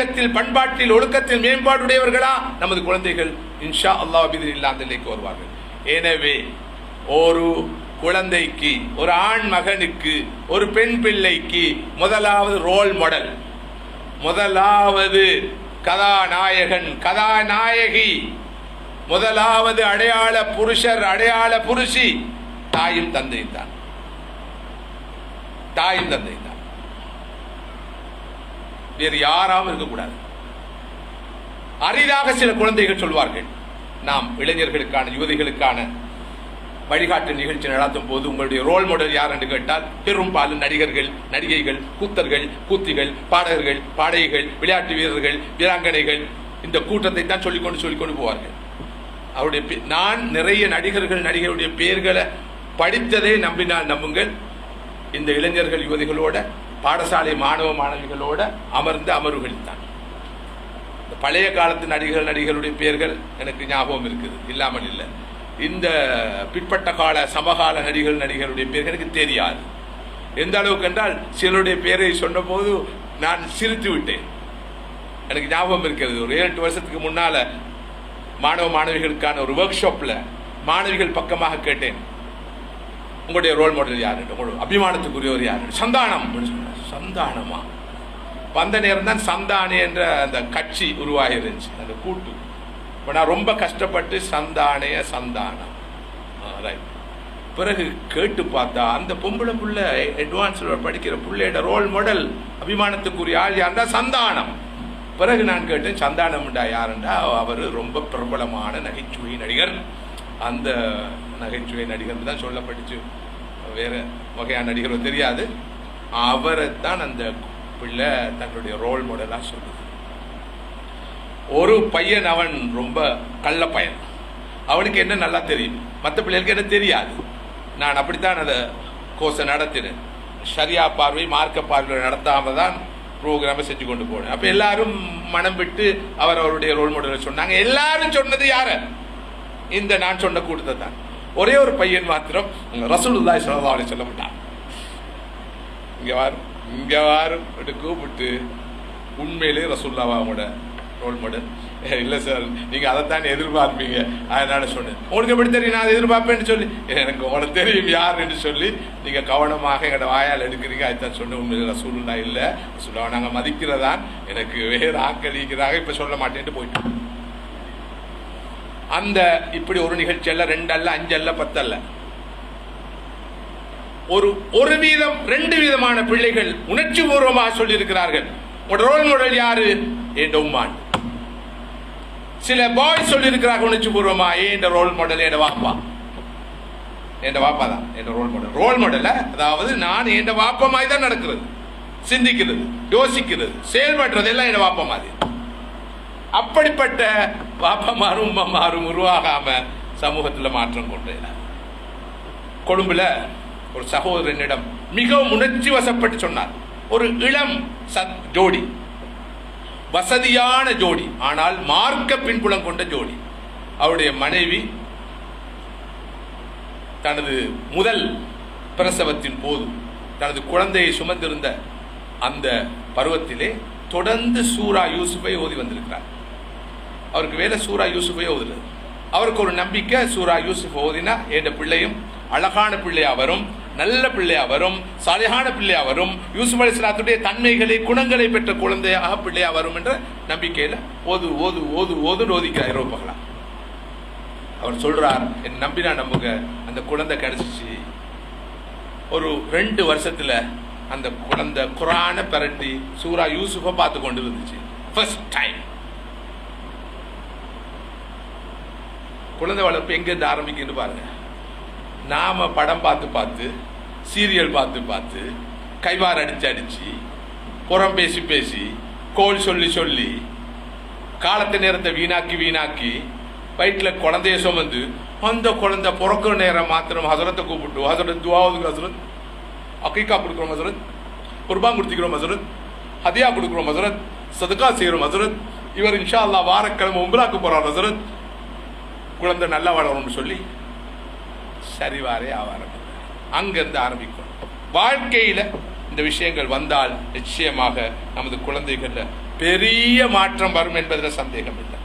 நாகரிகத்தில் பண்பாட்டில் ஒழுக்கத்தில் மேம்பாடுடையவர்களா? நமது குழந்தைகள் இன்ஷா அல்லாஹ் இல்லா நிலைக்கு வருவார்கள். எனவே ஒரு குழந்தைக்கு ஒரு ஆண் மகனுக்கு ஒரு பெண் பிள்ளைக்கு முதலாவது ரோல் மாடல் முதலாவது கதாநாயகன் கதாநாயகி முதலாவது அடையாள புருஷர் அடையாள புருஷி தாயும் தந்தையும் தான். தாயும் தந்தையும் தான். வேறு யாராவும் இருக்கக்கூடாது. அரிதாக சில குழந்தைகள் சொல்வார்கள் நாம் இளைஞர்களுக்கான யுவதிகளுக்கான வழிகாட்டு நிகழ்ச்சி நடத்தும் போது உங்களுடைய ரோல் மாடல் யார் என்று கேட்டால் பெரும்பாலும் நடிகர்கள் நடிகைகள் கூத்தர்கள் கூத்திகள் பாடகர்கள் பாடகிகள் விளையாட்டு வீரர்கள் வீராங்கனைகள் இந்த கூட்டத்தை தான் சொல்லிக்கொண்டு சொல்லிக்கொண்டு போவார்கள். அவருடைய நான் நிறைய நடிகர்கள் நடிகருடைய பெயர்களை படித்ததை நம்பினால் நம்புங்கள். இந்த இளைஞர்கள் யுவதிகளோட பாடசாலை மாணவ மாணவிகளோட அமர்ந்து அமர்வுகளித்தான். இந்த பழைய காலத்து நடிகர்கள் நடிகருடைய பெயர்கள் எனக்கு ஞாபகம் இருக்குது. இல்லாமல் இல்லை. இந்த பிற்பட்ட கால சமகால நடிகர் நடிகருடைய பெயர்கள் எனக்கு தெரியாது. எந்த அளவுக்கு என்றால் சிலருடைய பெயரை சொன்னபோது நான் சிரித்து விட்டேன். எனக்கு ஞாபகம் இருக்கிறது. ஒரு ஏழு எட்டு வருஷத்துக்கு முன்னால் மாணவ மாணவிகளுக்கான ஒரு ஒர்க் ஷாப்பில் மாணவிகள் பக்கமாக கேட்டேன். உங்களுடைய ரோல் மாடல் யாரு? உங்களோட அபிமானத்துக்குரியவர் யாரு? சந்தானம் அப்படின்னு சொன்னார் சந்தானமா? வந்த நேரம் தான் சந்தானி என்ற அந்த கட்சி உருவாகி இருந்துச்சு அந்த கூட்டு. இப்போ நான் ரொம்ப கஷ்டப்பட்டு சந்தானைய சந்தானம். ரைட் பிறகு கேட்டு பார்த்தா அந்த பொம்பளை புள்ள அட்வான்ஸில் படிக்கிற பிள்ளையோட ரோல் மாடல் அபிமானத்துக்குரிய ஆள் யாருண்டா சந்தானம். பிறகு நான் கேட்டேன் சந்தானம்டா யாருண்டா? அவர் ரொம்ப பிரபலமான நகைச்சுவை நடிகர். அந்த நகைச்சுவை நடிகர் தான் சொல்லப்பட்டுச்சு. வேற வகையான நடிகர் தெரியாது. அவரை தான் அந்த பிள்ளை தன்னுடைய ரோல் மாடலாக சொல்லுது. ஒரு பையன் அவன் ரொம்ப கள்ள பையன். அவனுக்கு என்ன நல்லா தெரியும்? மற்ற பிள்ளைகளுக்கு என்ன தெரியாது. நான் அப்படித்தான் அதை கோர்ஸை நடத்தினேன். சரியா பார்வை மார்க்க பார்வை நடத்தாம தான் ப்ரோக்ராமை செஞ்சு கொண்டு போனேன். அப்போ எல்லாரும் மனம் விட்டு அவர் அவருடைய ரோல் மாடலை சொன்னாங்க. எல்லாரும் சொன்னது யார? இந்த நான் சொன்ன கூட்டத்தை தான். ஒரே ஒரு பையன் மாத்திரம் ரசூலுல்லாய் சொல்லலாம் அலைஹி சொல்ல மாட்டான் இங்க வாரும் இங்க வாரும் அப்படி கூப்பிட்டு உண்மையிலே ரசூல்லாவா அவங்களோட ரோல் மாடல் இல்லை சார் நீங்க அதைத்தான் எதிர்பார்ப்பீங்க. அதனால சொன்னேன். உங்களுக்கு எப்படி தெரியும்? நான் எதிர்பார்ப்பேன்னு சொல்லி. எனக்கு உனக்கு தெரியும் யாருன்னு சொல்லி. நீங்க கவனமாக எங்களோட வாயால் எடுக்கிறீங்க. அதுதான் சொன்னேன். உண்மையிலே ரசூலுல்லா இல்லை. ரசூல்லாவை நாங்கள் மதிக்கிறதான். எனக்கு வேறு ஆக்களிக்கிறாங்க இப்ப சொல்ல மாட்டேன்ட்டு போயிட்டோம் அந்த இப்படி ஒரு நிகழ்ச்சி அல்ல ரெண்டு அல்ல அஞ்சு அல்ல பத்தல்ல. ஒரு ஒரு வீதம் ரெண்டு விதமான பிள்ளைகள் உணர்ச்சி பூர்வமாக சொல்லியிருக்கிறார்கள். ரோல் மாடல் யாரு? என் உம்மான் சில பாய்ஸ் சொல்லியிருக்கிறார்கள் உணர்ச்சி பூர்வமா ஏன் ரோல் மாடல் என் வாப்பா. என் வாப்பா தான் என் ரோல் மாடல் ரோல் மாடல் அதாவது நான் என் வாப்பா மாதிரி தான் நடக்கிறது. சிந்திக்கிறது யோசிக்கிறது செயல்படுறது எல்லாம் என் வாப்பா மாதிரி. அப்படிப்பட்ட பாப்பமாரும் உம்மமாரும் உருவாகாம சமூகத்தில் மாற்றம் கொண்டு கொழும்புல ஒரு சகோதரனிடம் மிகவும் உணர்ச்சி வசப்பட்டு சொன்னார். ஒரு இளம் சத் ஜோடி. வசதியான ஜோடி. ஆனால் மார்க்க பின்புலம் கொண்ட ஜோடி. அவருடைய மனைவி தனது முதல் பிரசவத்தின் போது தனது குழந்தையை சுமந்திருந்த அந்த பருவத்திலே தொடர்ந்து சூரா யூசுஃபை ஓதி வந்திருக்கிறார். அவருக்கு வேலை சூரா யூசுஃபை ஓதுறது அவருக்கு ஒரு நம்பிக்கை சூரா யூசுஃப் ஓதினா என் பிள்ளையும் அழகான பிள்ளையா வரும் நல்ல பிள்ளையா வரும் சாலையான பிள்ளையா வரும் யூசுப் அலிஸ்லாத்துடைய தன்மைகளை குணங்களை பெற்ற குழந்தையாக பிள்ளையா வரும் என்ற நம்பிக்கையில ஓது ஓது ஓது ஓதுன்னு ஓதிக்கிறார் இரவு அவர் சொல்றார் என் நம்பினா நம்புங்க அந்த குழந்தை கிடைச்சிச்சு. ஒரு ரெண்டு வருஷத்துல அந்த குழந்தை குரான பரட்டி சூரா யூசுஃபை பார்த்து கொண்டு இருந்துச்சு ஃபர்ஸ்ட் டைம் குழந்தை வளர்ப்பு எங்கேருந்து ஆரம்பிக்குன்னு பாருங்க. நாம் படம் பார்த்து பார்த்து சீரியல் பார்த்து பார்த்து கைவார் அடித்து அடித்து புறம் பேசி பேசி கோல் சொல்லி சொல்லி காலத்து நேரத்தை வீணாக்கி வீணாக்கி வயிற்றில் குழந்தைய சுமந்து அந்த குழந்தை பிறக்கிற நேரம் மாத்திரம் ஹசரத்தை கூப்பிட்டு ஹசரத் துவாவதுக்கு ஹசரத் அக்கீக்கா கொடுக்குறோம் ஹசரத் குர்பான் கொடுத்துக்கிறோம் ஹசரத் ஹதியா கொடுக்குறோம் ஹசரத் சதுக்கா செய்கிறோம் ஹசரத் இவர் இன்ஷா அல்லாஹ் வாரக்கிழமை உம்ராக்கு போகிறார் ஹசரத் குழந்தை நல்லா வளரும்னு சொல்லி சரிவாரே ஆவாரம். அங்கிருந்து ஆரம்பிக்கும். வாழ்க்கையில் இந்த விஷயங்கள் வந்தால் நிச்சயமாக நமது குழந்தைகளில் பெரிய மாற்றம் வரும் என்பதில் சந்தேகம் இல்லை